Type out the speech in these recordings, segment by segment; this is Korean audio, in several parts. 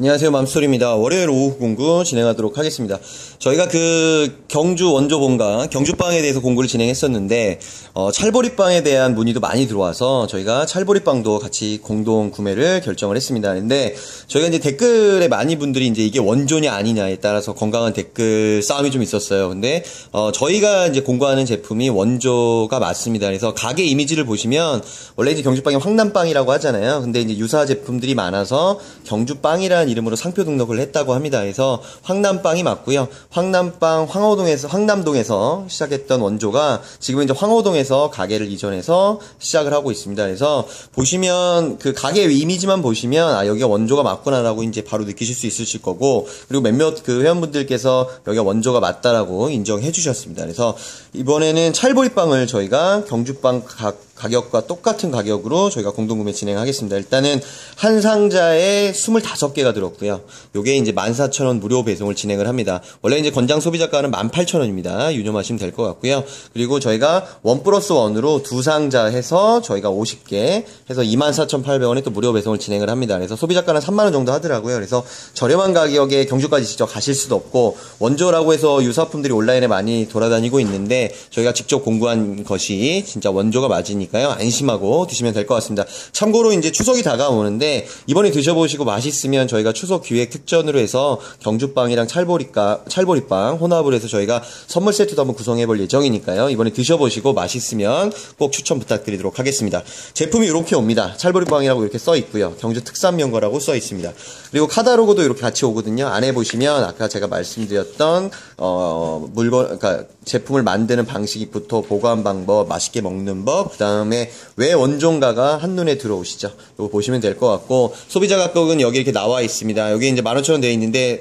안녕하세요 맘스토리입니다. 월요일 오후 공부 진행하도록 하겠습니다. 저희가 그 경주 원조 본가 경주빵에 대해서 공부를 진행했었는데 어, 찰보리빵에 대한 문의도 많이 들어와서 저희가 찰보리빵도 같이 공동 구매를 결정을 했습니다. 근데 저희가 이제 댓글에 많이 분들이 이제 이게 원조냐 아니냐에 따라서 건강한 댓글 싸움이 좀 있었어요. 근데 어, 저희가 이제 공부하는 제품이 원조가 맞습니다. 그래서 가게 이미지를 보시면 원래 이제 경주빵이 황남빵이라고 하잖아요. 근데 이제 유사 제품들이 많아서 경주빵이라는 이름으로 상표 등록을 했다고 합니다. 그래서 황남빵이 맞고요. 황남빵 황호동에서 황남동에서 시작했던 원조가 지금 이제 황호동에서 가게를 이전해서 시작을 하고 있습니다. 그래서 보시면 그 가게 이미지만 보시면 아 여기가 원조가 맞구나라고 이제 바로 느끼실 수 있으실 거고 그리고 몇몇 그 회원분들께서 여기가 원조가 맞다라고 인정해 주셨습니다. 그래서 이번에는 찰보리빵을 저희가 경주빵 각 가격과 똑같은 가격으로 저희가 공동구매 진행하겠습니다. 일단은 한 상자에 25개가 들었고요. 요게 이제 14,000원 무료 배송을 진행을 합니다. 원래 이제 권장 소비자가는 18,000원입니다. 유념하시면 될 것 같고요. 그리고 저희가 원 플러스 원으로 두 상자 해서 저희가 50개 해서 24,800원에 또 무료 배송을 진행을 합니다. 그래서 소비자가는 3만원 정도 하더라고요. 그래서 저렴한 가격에 경주까지 직접 가실 수도 없고 원조라고 해서 유사품들이 온라인에 많이 돌아다니고 있는데 저희가 직접 공부한 것이 진짜 원조가 맞으니까 있으니까요. 안심하고 드시면 될 것 같습니다. 참고로 이제 추석이 다가오는데 이번에 드셔보시고 맛있으면 저희가 추석 기획 특전으로 해서 경주빵이랑 찰보리가 찰보리빵 혼합을 해서 저희가 선물 세트도 한번 구성해 볼 예정이니까요. 이번에 드셔보시고 맛있으면 꼭 추천 부탁드리도록 하겠습니다. 제품이 이렇게 옵니다. 찰보리빵이라고 이렇게 써 있고요. 경주 특산 명거라고 써 있습니다. 그리고 카다로그도 이렇게 같이 오거든요. 안에 보시면 아까 제가 말씀드렸던 어 물건 그러니까 제품을 만드는 방식부터 보관 방법, 맛있게 먹는 법, 그다음 다음에 왜 원종가가 한눈에 들어오시죠. 이거 보시면 될 것 같고 소비자 가격은 여기 이렇게 나와 있습니다. 여기 이제 15,000원 되어 있는데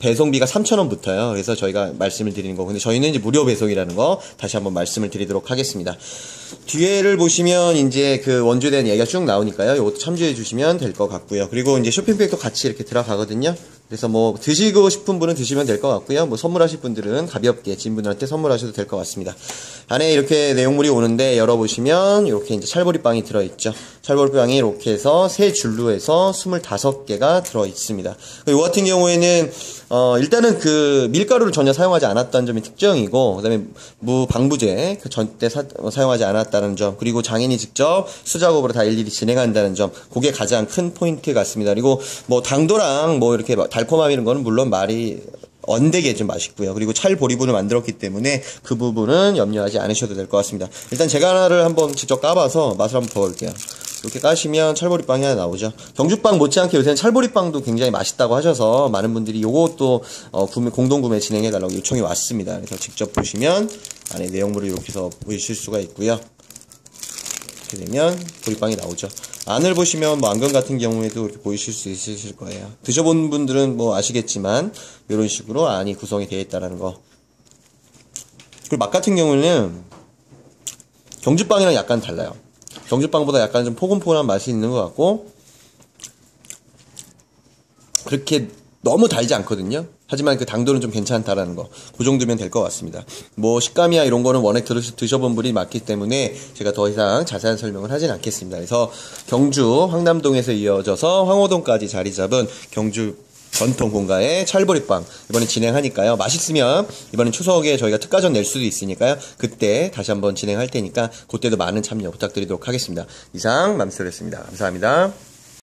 배송비가 3,000원부터요. 그래서 저희가 말씀을 드리는 거. 근데 저희는 이제 무료 배송이라는 거 다시 한번 말씀을 드리도록 하겠습니다. 뒤에를 보시면 이제 그 대한 얘기가 쭉 나오니까요. 이것도 참조해 주시면 될 것 같고요. 그리고 이제 쇼핑백도 같이 이렇게 들어가거든요. 그래서 뭐 드시고 싶은 분은 드시면 될 것 같고요. 뭐 선물하실 분들은 가볍게 진분들한테 선물하셔도 될 것 같습니다. 안에 이렇게 내용물이 오는데 열어보시면 이렇게 이제 찰보리빵이 들어있죠. 찰보리빵이 이렇게 해서 세 줄로 해서 25개가 들어있습니다. 이 같은 경우에는 어 일단은 그 밀가루를 전혀 사용하지 않았다는 점이 특징이고 그다음에 무방부제 그 전때 사 용하지 않았다는 점 그리고 장인이 직접 수작업으로 다 일일이 진행한다는 점 그게 가장 큰 포인트 같습니다. 그리고 뭐 당도랑 뭐 이렇게 달콤함 이런 거는 물론 말이 언되게 좀 맛있고요. 그리고 찰 보리분을 만들었기 때문에 그 부분은 염려하지 않으셔도 될 것 같습니다. 일단 제가 하나를 한번 직접 까봐서 맛을 한번 보볼게요. 이렇게 까시면 찰보리빵이 하나 나오죠. 경주빵 못지않게 요새는 찰보리빵도 굉장히 맛있다고 하셔서 많은 분들이 요것도 어, 구매, 공동구매 진행해달라고 요청이 왔습니다. 그래서 직접 보시면 안에 내용물을 이렇게 해서 보실 수가 있고요. 이렇게 되면 보리빵이 나오죠. 안을 보시면 뭐 안경 같은 경우에도 이렇게 보이실 수 있으실 거예요. 드셔본 분들은 뭐 아시겠지만 이런 식으로 안이 구성이 되어 있다는 거. 그리고 맛 같은 경우는 경주빵이랑 약간 달라요. 경주빵보다 약간 좀 포근포근한 맛이 있는 것 같고 그렇게 너무 달지 않거든요. 하지만 그 당도는 좀 괜찮다라는 거. 그 정도면 될 것 같습니다. 뭐 식감이야 이런 거는 워낙 드셔본 분이 많기 때문에 제가 더 이상 자세한 설명을 하진 않겠습니다. 그래서 경주 황남동에서 이어져서 황호동까지 자리 잡은 경주 전통 공가의 찰보리빵 이번에 진행하니까요. 맛있으면 이번엔 추석에 저희가 특가전 낼 수도 있으니까요. 그때 다시 한번 진행할 테니까 그때도 많은 참여 부탁드리도록 하겠습니다. 이상 맘스터였습니다. 감사합니다.